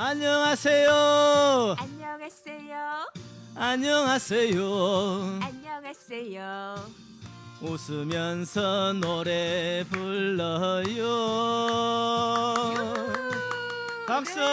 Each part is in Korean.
안녕하세요. 안녕하세요. 안녕하세요. 안녕하세요. 웃으면서 노래 불러요. 박수. 네.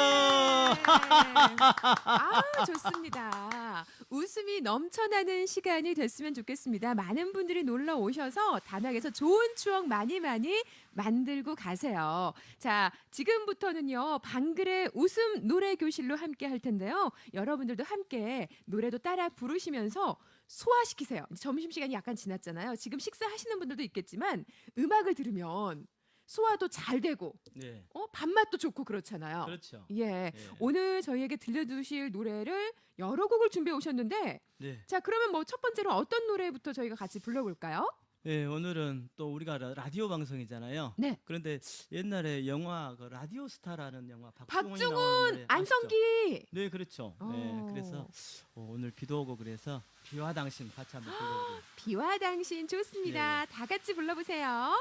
아, 좋습니다. 웃음이 넘쳐나는 시간이 됐으면 좋겠습니다. 많은 분들이 놀러 오셔서 담양에서 좋은 추억 많이 많이 만들고 가세요. 자, 지금부터는요, 방글의 웃음 노래 교실로 함께 할 텐데요. 여러분들도 함께 노래도 따라 부르시면서 소화시키세요. 점심시간이 약간 지났잖아요. 지금 식사하시는 분들도 있겠지만 음악을 들으면 소화도 잘 되고 네. 어, 밥맛도 좋고 그렇잖아요. 그렇죠. 예. 예. 오늘 저희에게 들려주실 노래를 여러 곡을 준비해 오셨는데 네. 자 그러면 뭐 첫 번째로 어떤 노래부터 저희가 같이 불러볼까요? 네, 오늘은 또 우리가 라- 라디오 방송이잖아요. 네. 그런데 옛날에 영화 그 라디오 스타라는 영화 박중훈이 나오는 박중훈, 노래 아시죠? 안성기. 네, 그렇죠. 네, 어. 그래서 어, 오늘 비도 오고 그래서 비와 당신 같이 한번 불러보게요. 비와 당신 좋습니다. 네. 다 같이 불러보세요.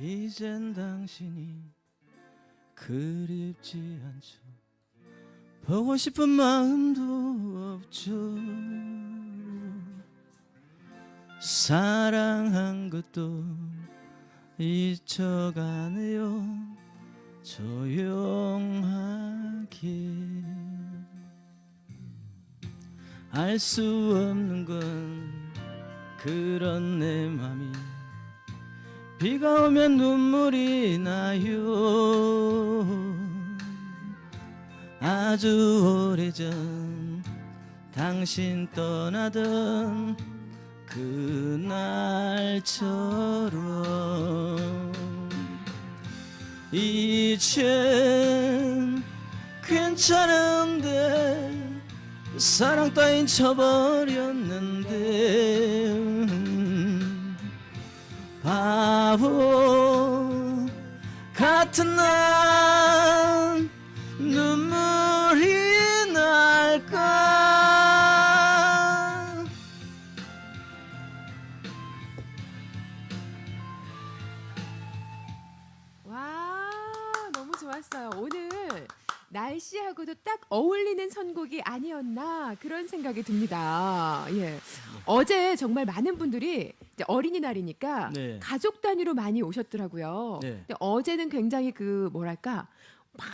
이젠 당신이 그립지 않죠. 보고 싶은 마음도 없죠. 사랑한 것도 잊혀가네요. 조용하게. 알 수 없는 건 그런 내 맘이 비가 오면 눈물이 나요. 아주 오래전 당신 떠나던 그날처럼 이젠 괜찮은데 사랑 따윈 쳐버렸는데 바보 같은 난 눈물 날씨하고도 딱 어울리는 선곡이 아니었나 그런 생각이 듭니다. 예. 어제 정말 많은 분들이 이제 어린이날이니까 네. 가족 단위로 많이 오셨더라고요. 네. 근데 어제는 굉장히 그 뭐랄까 막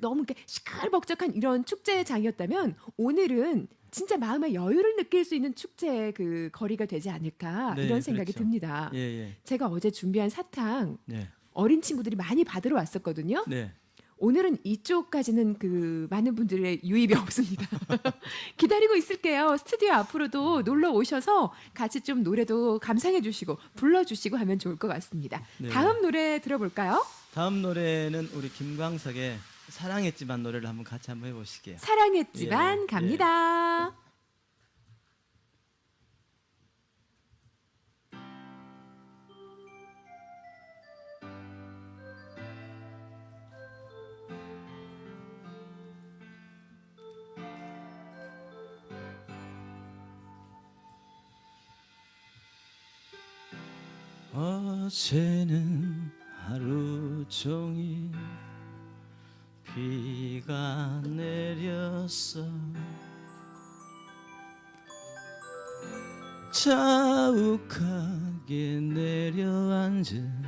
너무 이렇게 시끌벅적한 이런 축제장이었다면 오늘은 진짜 마음의 여유를 느낄 수 있는 축제의 그 거리가 되지 않을까 네, 이런 생각이 그렇죠. 듭니다. 예 예 제가 어제 준비한 사탕 네. 어린 친구들이 많이 받으러 왔었거든요. 네. 오늘은 이쪽까지는 그 많은 분들의 유입이 없습니다. 기다리고 있을게요. 스튜디오 앞으로도 놀러 오셔서 같이 좀 노래도 감상해 주시고 불러 주시고 하면 좋을 것 같습니다. 네. 다음 노래 들어볼까요? 다음 노래는 우리 김광석의 사랑했지만 노래를 한번 같이 한번 해보실게요. 사랑했지만 예, 갑니다. 어제는 하루 종일 비가 내렸어. 자욱하게 내려앉은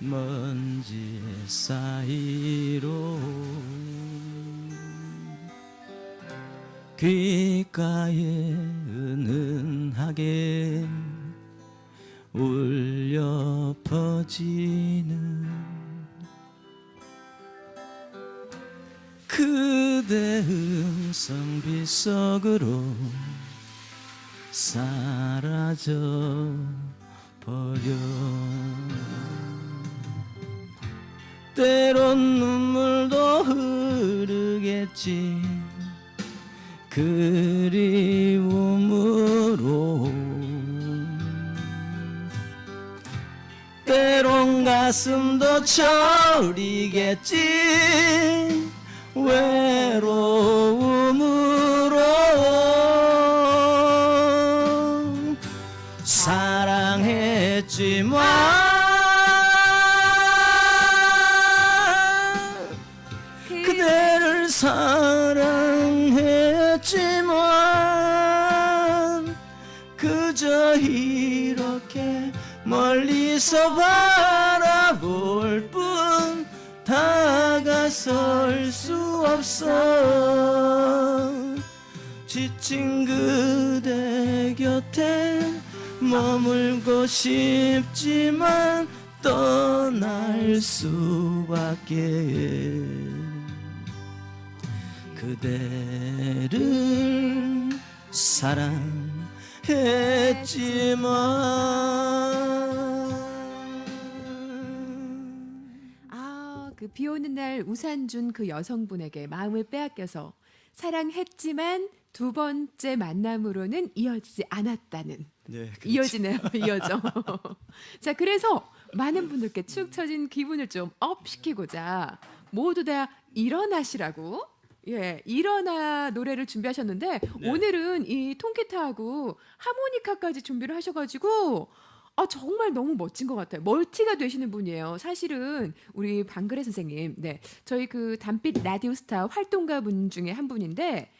먼지 사이로 귓가에 은은하게 울려 퍼지는 그대 음성 빗속으로 사라져 버려. 때론 눈물도 흐르겠지. 그리움으 가슴도 저리겠지. 외로움으로 사랑했지만 그대를 사랑했지만 그저 이렇게 멀리서 바 설 수 없어. 지친 그대 곁에 머물고 싶지만 떠날 수밖에. 그대를 사랑했지만 그 비 오는 날 우산 준 그 여성분에게 마음을 빼앗겨서 사랑했지만 두 번째 만남으로는 이어지지 않았다는 네, 그렇죠. 이어지네요. 이어져. 자, 그래서 많은 분들께 축 처진 기분을 좀 업 시키고자 모두 다 일어나시라고 예, 일어나 노래를 준비하셨는데 네. 오늘은 이 통기타하고 하모니카까지 준비를 하셔가지고 아 정말 너무 멋진 것 같아요. 멀티가 되시는 분이에요. 사실은 우리 방그레 선생님, 네 저희 그 단빛 라디오 스타 활동가 분 중에 한 분인데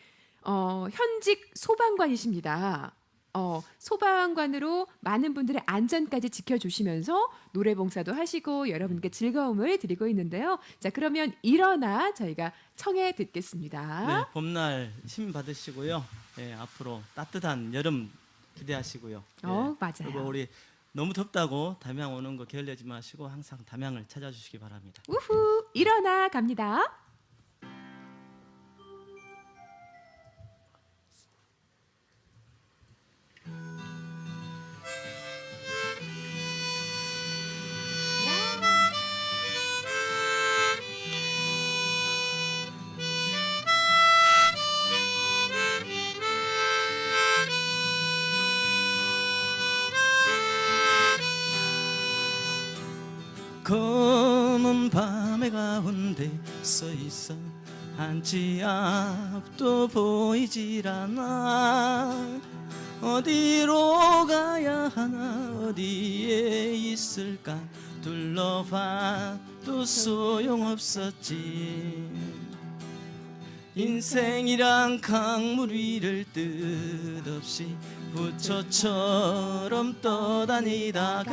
어, 현직 소방관이십니다. 어, 소방관으로 많은 분들의 안전까지 지켜주시면서 노래 봉사도 하시고 여러분께 즐거움을 드리고 있는데요. 자, 그러면 일어나 저희가 청해 듣겠습니다. 네, 봄날 힘 받으시고요. 예, 앞으로 따뜻한 여름 기대하시고요. 예, 어, 맞아요. 그리고 우리 너무 덥다고 담양 오는 거 게을리하지 마시고 항상 담양을 찾아주시기 바랍니다. 우후, 일어나 갑니다. 검은 밤의 가운데 서 있어. 한치 앞도 보이질 않아. 어디로 가야 하나 어디에 있을까? 둘러봐도 소용없었지. 인생이란 강물 위를 뜻없이 부처처럼 떠다니다가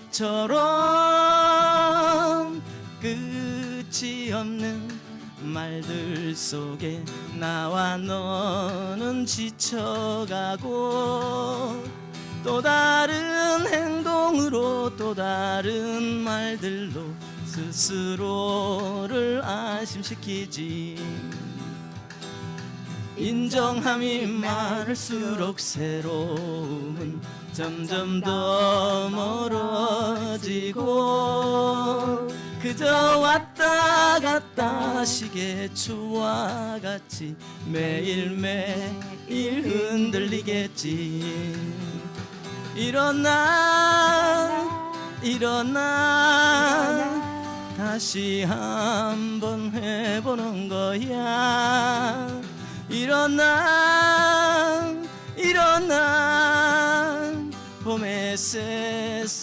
처럼 끝이 없는 말들 속에 나와 너는 지쳐가고 또 다른 행동으로 또 다른 말들로 스스로를 안심시키지. 인정함이 많을수록 새로움은 점점 더 멀어지고 그저 왔다 갔다 시계추와 같이 매일매일 흔들리겠지. 일어나 일어나. 다시 한번 해보는 거야. 일어나 일어나 봄의 새싹들처럼